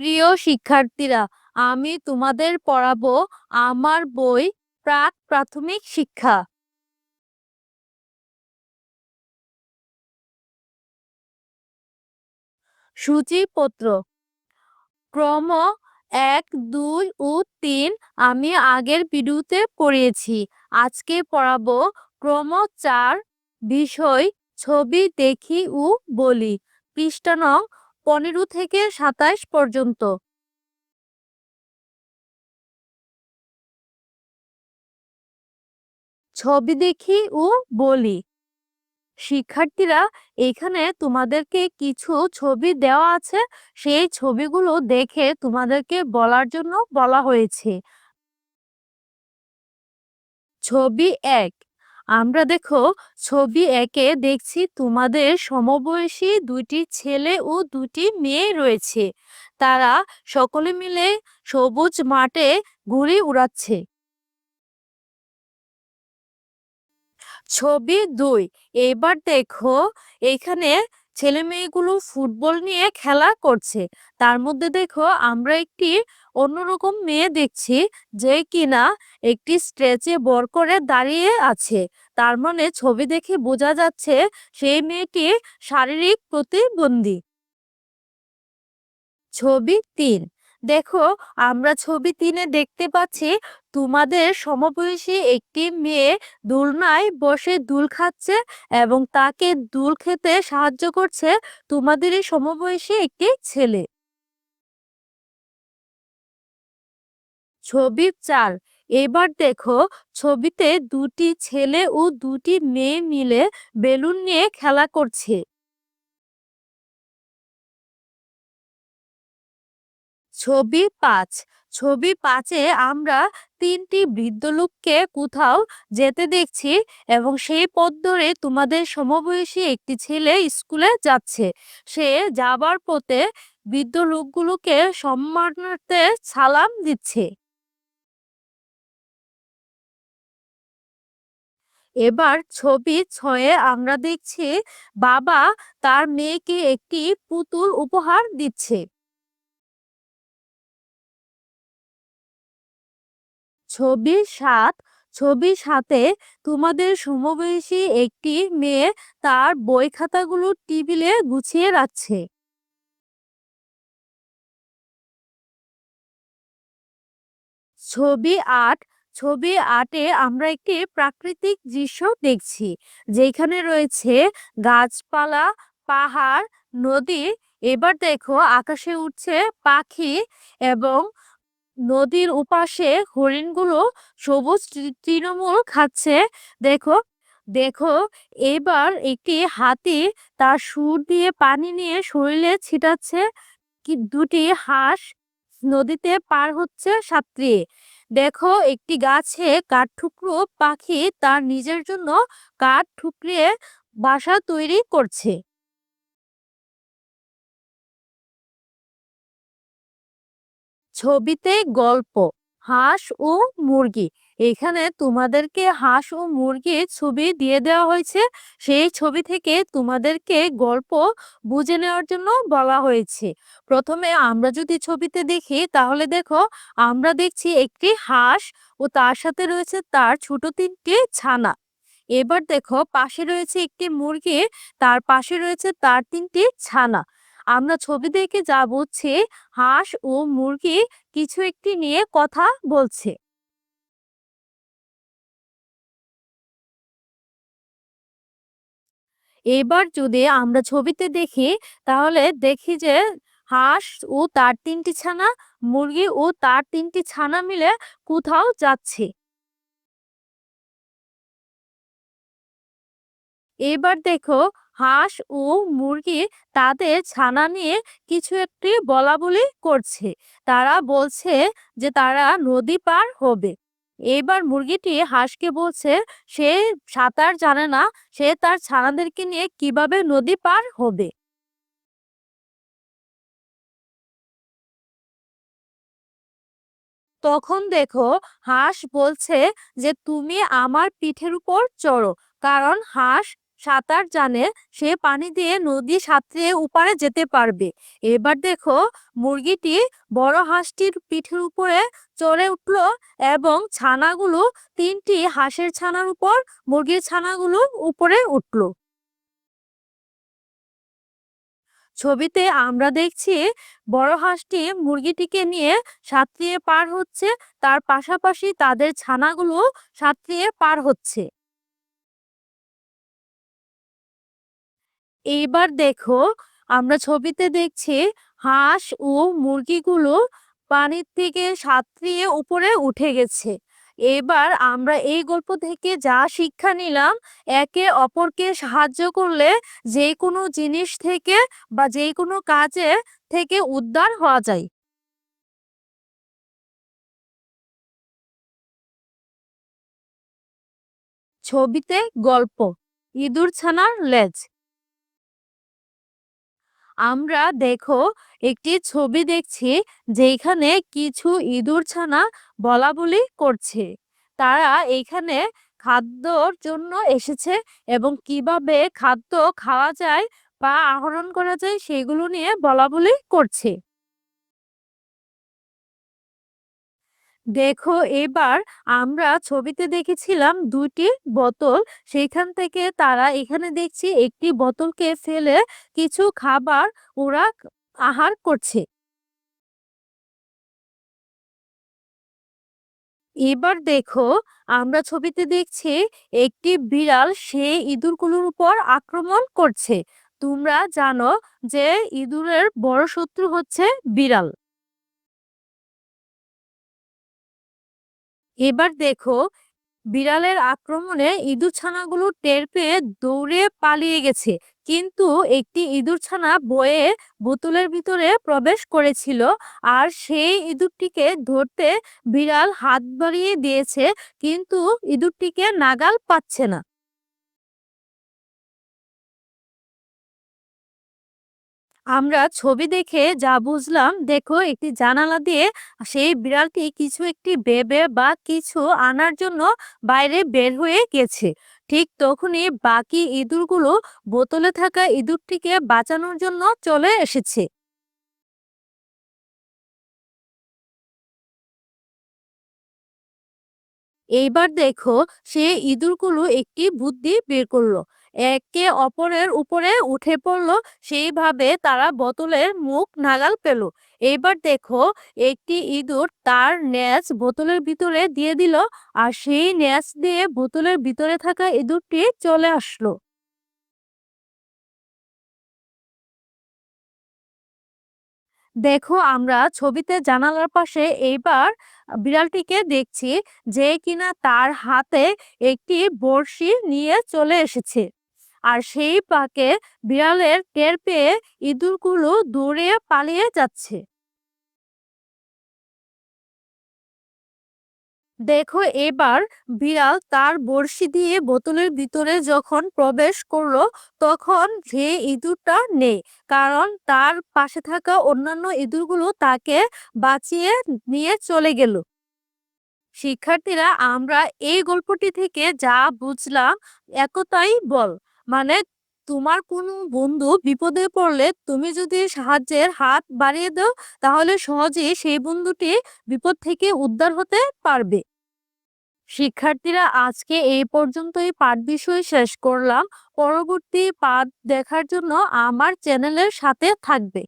প্রিয় শিক্ষার্থীরা, আমি তোমাদের পড়াবো আমার বই প্রাক প্রাথমিক শিক্ষা। সূচিপত্র। ক্রম এক, দুই ও তিন আমি আগের ভিডিওতে পড়িয়েছি। আজকে পড়াবো ক্রম চার, বিষয়, ছবি, দেখি ও বলি। পৃষ্ঠা নং পনেরো থেকে সাতাইশ পর্যন্ত। ছবি দেখি ও বলি। শিক্ষার্থীরা, এখানে তোমাদেরকে কিছু ছবি দেওয়া আছে। সেই ছবিগুলো দেখে তোমাদেরকে বলার জন্য বলা হয়েছে। ছবি এক আমরা দেখো ছবি একে দেখছি তোমাদের সমবয়সী দুটি ছেলে ও দুটি মেয়ে রয়েছে। তারা সকলে মিলে সবুজ মাঠে ঘুরে উড়াচ্ছে। ছবি দুই, এবার দেখো এখানে ছেলে মেয়েগুলো ফুটবল নিয়ে খেলা করছে। তার মধ্যে দেখো, আমরা একটি অন্যরকম মেয়ে দেখছি যে কিনা একটি স্ট্রেচে বর করে দাঁড়িয়ে আছে। তার মানে ছবি দেখে বোঝা যাচ্ছে সেই মেয়েটি শারীরিক প্রতিবন্ধী। ছবি তিন দেখো, আমরা ছবি তিনে দেখতে পাচ্ছি, তোমাদের সমবয়সী একটি মেয়ে দোলনায় বসে দুল খাচ্ছে এবং তাকে দুল খেতে সাহায্য করছে তোমাদের এই সমবয়সী একটি ছেলে। ছবি চার, এবার দেখো, ছবিতে দুটি ছেলে ও দুটি মেয়ে মিলে বেলুন নিয়ে খেলা করছে। ছবি পাঁচ। ছবি পাঁচে আমরা তিনটি বৃদ্ধ লোককে কোথাও যেতে দেখছি এবং সেই পথ ধরে তোমাদের সমবয়সী একটি ছেলে স্কুলে যাচ্ছে। সে যাবার পথে বৃদ্ধ লোকগুলোকে সম্মানার্থে সালাম দিচ্ছে। এবার ছবি ছয়ে আমরা দেখছি বাবা তার মেয়েকে একটি পুতুল উপহার দিচ্ছে। ছবি সাত, ছবি সাথে তোমাদের সমবয়সী একটি মেয়ে তার বই খাতাগুলো টেবিলে গুছিয়ে রাখছে। ছবি আট, ছবি আটে আমরা একটি প্রাকৃতিক দৃশ্য দেখছি, যেখানে রয়েছে গাছপালা, পাহাড়, নদী, এবার দেখো আকাশে উঠছে পাখি এবং নদীর উপাশে হরিণগুলো সবুজ তৃণমূল খাচ্ছে। দেখো দেখো, এবার একটি হাতি তার সুর দিয়ে পানি নিয়ে শরীরে ছিটাচ্ছে। কি, দুটি হাঁস নদীতে পার হচ্ছে সাঁতরিয়ে দেখো, একটি গাছে কাঠ ঠুকরো পাখি তার নিজের জন্য কাঠ ঠুকরিয়ে বাসা তৈরি করছে। ছবিতে গল্প, হাঁস ও মুরগি। এখানে তোমাদেরকে হাঁস ও মুরগির ছবি দিয়ে দেওয়া হয়েছে। সেই ছবি থেকে তোমাদেরকে গল্প বুঝে নেওয়ার জন্য বলা হয়েছে। প্রথমে আমরা যদি ছবিতে দেখি, তাহলে দেখো, আমরা দেখছি একটি হাঁস ও তার সাথে রয়েছে তার ছোট তিনটি ছানা। এবার দেখো, পাশে রয়েছে একটি মুরগি, তার পাশে রয়েছে তার তিনটি ছানা। আমরা ছবি দেখে যা বুঝছি, হাঁস ও মুরগি কিছু একটি নিয়ে কথা বলছে। এবার যদি আমরা ছবিতে দেখি, তাহলে দেখি যে হাঁস ও তার তিনটি ছানা, মুরগি ও তার তিনটি ছানা মিলে কোথাও যাচ্ছে। এবার দেখো হাঁস ও মুরগি তাদের ছানা নিয়ে কিছু একটি বলা বলি করছে। তারা বলছে যে তারা নদী পার হবে। এবার মুরগিটি হাঁসকে বলছে, সে সাঁতার জানে না, সে তার ছানাদেরকে নিয়ে কীভাবে নদী পার হবে? তখন দেখো হাঁস বলছে যে, তুমি আমার পিঠের উপর চড়ো, কারণ হাঁস সাঁতার জানে সে পানি দিয়ে নদী সাঁতরে উপারে যেতে পারবে। এবার দেখো, মুরগিটি বড় হাঁসটির পিঠের উপরে চড়ে উঠল এবং ছানাগুলো, তিনটি হাঁসের ছানার উপর মুরগির ছানাগুলো উপরে উঠল। ছবিতে আমরা দেখছি, বড় হাঁসটি মুরগিটিকে নিয়ে সাঁতরিয়ে পার হচ্ছে, তার পাশাপাশি তাদের ছানাগুলো সাঁতরিয়ে পার হচ্ছে। এইবার দেখো, আমরা ছবিতে দেখছি হাঁস ও মুরগিগুলো পানির থেকে সাঁতরিয়ে উপরে উঠে গেছে। এবার আমরা এই গল্প থেকে যা শিক্ষা নিলাম, একে অপরকে সাহায্য করলে যে কোনো জিনিস থেকে বা যে কোনো কাজে থেকে উদ্ধার হওয়া যায়। ছবিতে গল্প লেজ। আমরা দেখো একটি ছবি দেখছি যেখানে কিছু ইঁদুর ছানা বলা বলি করছে। তারা এখানে খাদ্যর জন্য এসেছে এবং কীভাবে খাদ্য খাওয়া যায় বা আহরণ করা যায় সেগুলো নিয়ে বলা বলি করছে। দেখো, এবার আমরা ছবিতে দেখেছিলাম দুটি বোতল। সেইখান থেকে তারা এখানে দেখছি একটি বোতলকে ফেলে কিছু খাবার ওরা আহার করছে। এবার দেখো, আমরা ছবিতে দেখছি একটি বিড়াল, সে ইঁদুরগুলোর উপর আক্রমণ করছে। তোমরা জানো যে ইঁদুরের বড় শত্রু হচ্ছে বিড়াল। এবার দেখো, বিড়ালের আক্রমণে ইঁদুর ইঁদুরছানাগুলো টের পেয়ে দৌড়ে পালিয়ে গেছে। কিন্তু একটি ইঁদুর ছানা বয়ে বোতলের ভিতরে প্রবেশ করেছিল আর সেই ইঁদুরটিকে ধরতে বিড়াল হাত বাড়িয়ে দিয়েছে, কিন্তু ইঁদুরটিকে নাগাল পাচ্ছে না। আমরা ছবি দেখে যা বুঝলাম, দেখো একটি জানালা দিয়ে সেই বিড়ালটি কিছু একটি বেবে বা কিছু আনার জন্য বাইরে বের হয়ে গেছে। ঠিক তখনই বাকি ইঁদুরগুলো বোতলে থাকা ইঁদুরটিকে বাঁচানোর জন্য চলে এসেছে। এইবার দেখো সে ইঁদুরগুলো একটি বুদ্ধি বের করল। একে অপরের উপরে উঠে পড়ল, সেইভাবে তারা বোতলের মুখ নাগাল পেল। এইবার দেখো, একটি ইঁদুর তার ন্যাচ বোতলের ভিতরে দিয়ে দিল আর সেই ন্যাচ দিয়ে বোতলের ভিতরে থাকা ইঁদুরটি চলে আসলো। দেখো, আমরা ছবিতে জানালার পাশে এইবার বিড়ালটিকে দেখছি যে কিনা তার হাতে একটি বড়শি নিয়ে চলে এসেছে। আর সেই পাকে বিড়ালের টের পেয়ে ইঁদুরগুলো দৌড়ে পালিয়ে যাচ্ছে। দেখো, এবার বিড়াল তার বড়শি দিয়ে বোতলের ভিতরে যখন প্রবেশ করল, তখন যে ইঁদুরটা নেই, কারণ তার পাশে থাকা অন্যান্য ইঁদুরগুলো তাকে বাঁচিয়ে নিয়ে চলে গেল। শিক্ষার্থীরা, আমরা এই গল্পটি থেকে যা বুঝলাম, একতাই বল। মানে তোমার কোনো বন্ধু বিপদে পড়লে তুমি যদি সাহায্যের হাত বাড়িয়ে দাও, তাহলে সহজে সেই বন্ধুটি বিপদ থেকে উদ্ধার হতে পারবে। শিক্ষার্থীরা, আজকে এই পর্যন্তই পাঠ বিষয় শেষ করলাম। পরবর্তী পাঠ দেখার জন্য আমার চ্যানেলের সাথে থাকবে।